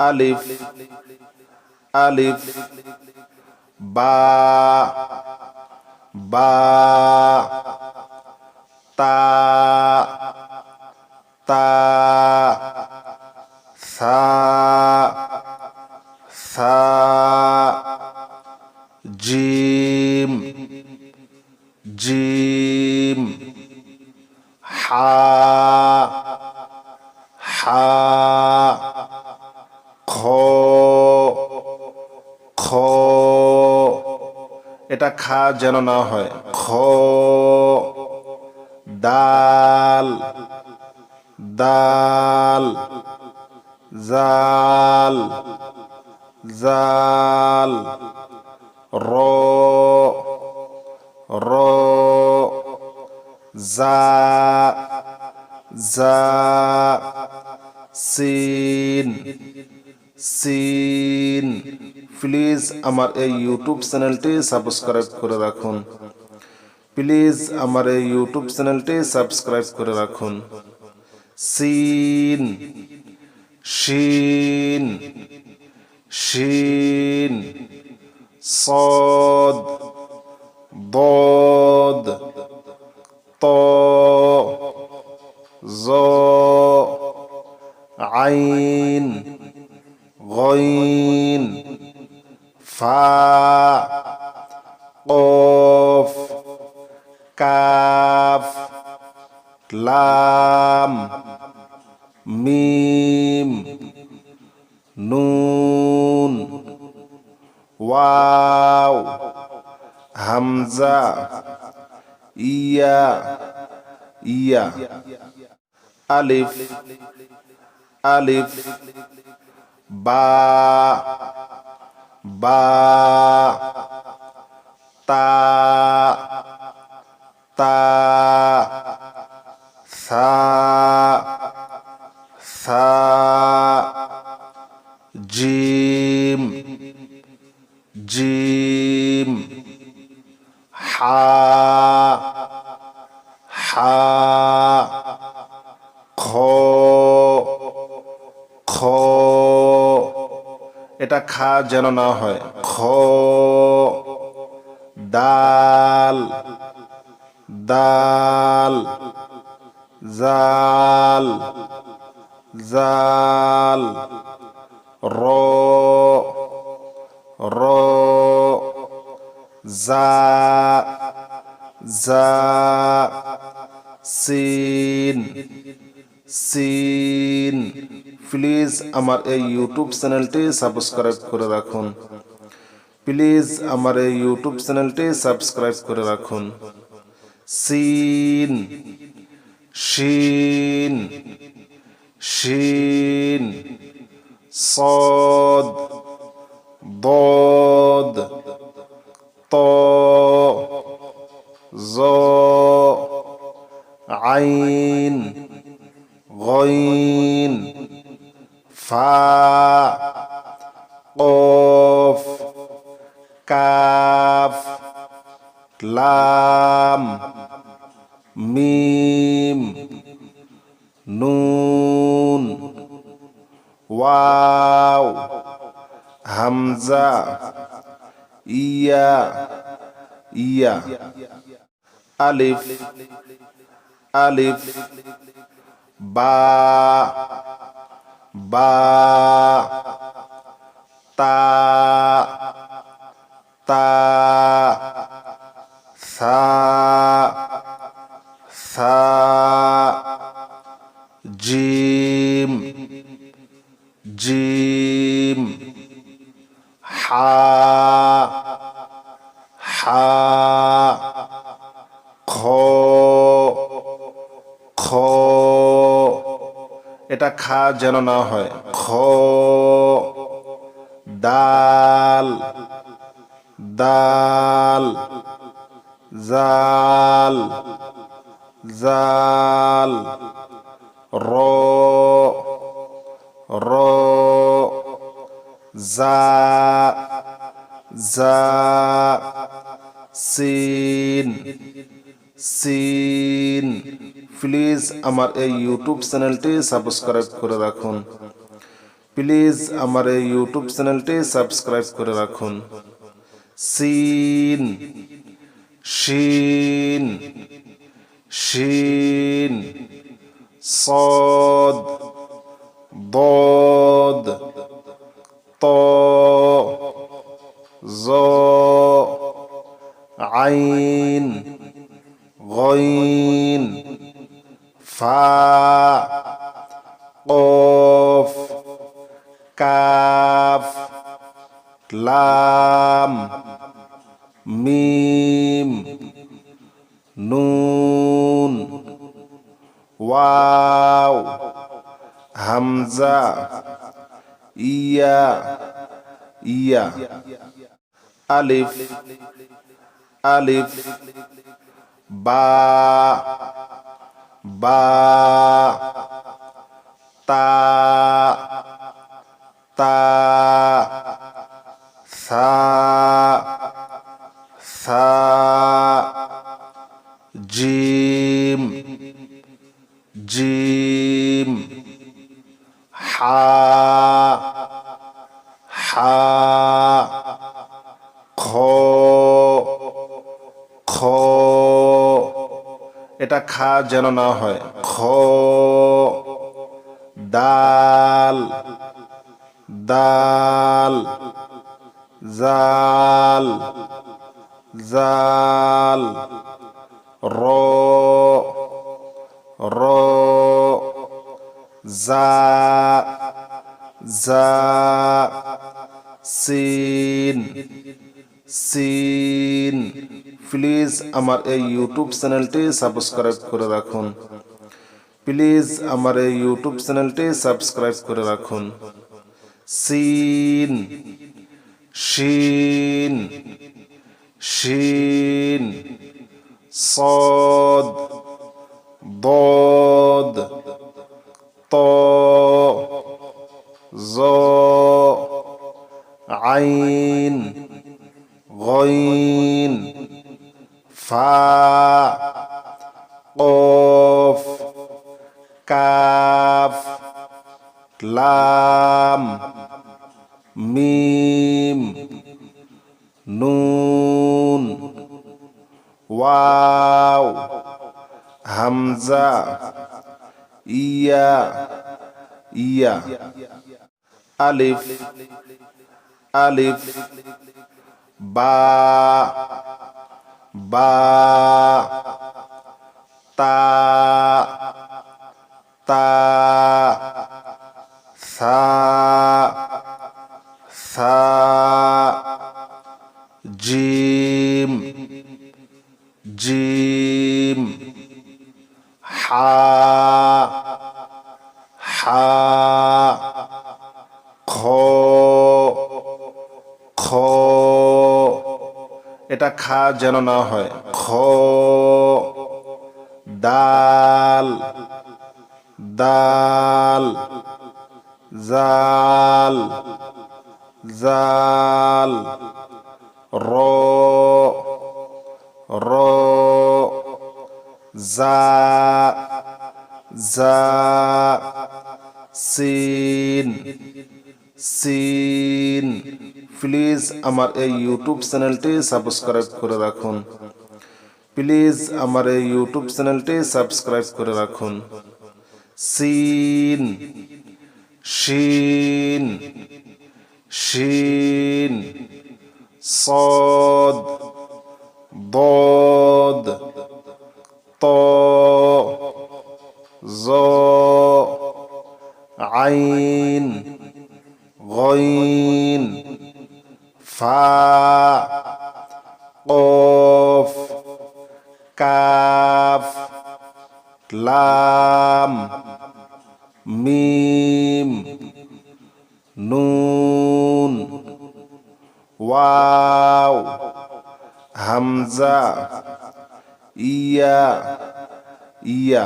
আলিফ আলিফ বা বা তা তা সা সা জিম এটা খা যেন না হয়। খ, দাল দাল, জাল জাল, র র, জা জা, সিন সিন প্লিজ আমার এই ইউটিউব চ্যানেলটি সাবস্ক্রাইব করে রাখুন প্লিজ আমার এই ইউটিউব চ্যানেলটি সাবস্ক্রাইব করে রাখুন সিন শিন শিন صاد ضاد ط ظ عين غين فا قاف কাফ লাম মিম নুন ওয়াও হামজা ইয়া ইয়া আলিফ আলিফ বা বা তা তা এটা খা যেন না হয়। খ, দাল দাল, জাল জাল, র র, জা জা, সিন সিন প্লিজ আমার এই ইউটিউব চ্যানেলটি সাবস্ক্রাইব করে রাখুন প্লিজ আমার এই ইউটিউব চ্যানেলটি সাবস্ক্রাইব করে রাখুন সিন শিন শিন صاد ضاد ط মিম নুন ওয়াও হামজা ইয়া ইয়া আলিফ আলিফ বা বা তা জিম। হা। হা। খ। খ। এটা খা যেন না হয়। খ। দাল। দাল। জাল। জাল। র। র যা জা সিন সিন প্লিজ আমার এই ইউটিউব চ্যানেলটি সাবস্ক্রাইব করে রাখুন। প্লিজ আমার এই ইউটিউব চ্যানেলটি সাবস্ক্রাইব করে রাখুন। সিন সিন সিন সদ ضاد. طاء. ظاء عين. غين. فاء. হামজা ইয়া ইয়া আলিফ আলিফ বা বা তা তা সা সা জিম খ। এটা খা যেন না হয়। খ। দাল। দাল। জাল। জাল। র। র। জা। জা। সিন আমার এই ইউটিউব চ্যানেলটি সাবস্ক্রাইব করে রাখুন প্লিজ আমার এই ইউটিউব চ্যানেলটি সাবস্ক্রাইব করে রাখুন সিন শিন শিন صاد ضاد ط ظ عين নুন ওয়াও হামজা ইয়া ইয়া আলিফ আলিফ বা বা তা হা হা খ খ, এটা খা যেন না হয়। খ, দাল দাল, জাল জাল, র র, জা জা সিন সিন প্লিজ আমার এই ইউটিউব চ্যানেলটি সাবস্ক্রাইব করে রাখুন। প্লিজ আমার এই ইউটিউব চ্যানেলটি সাবস্ক্রাইব করে রাখুন। সিন শিন শিন সদ কাফ লাম মিম নুন ওয়াও হামজা ইয়া ইয়া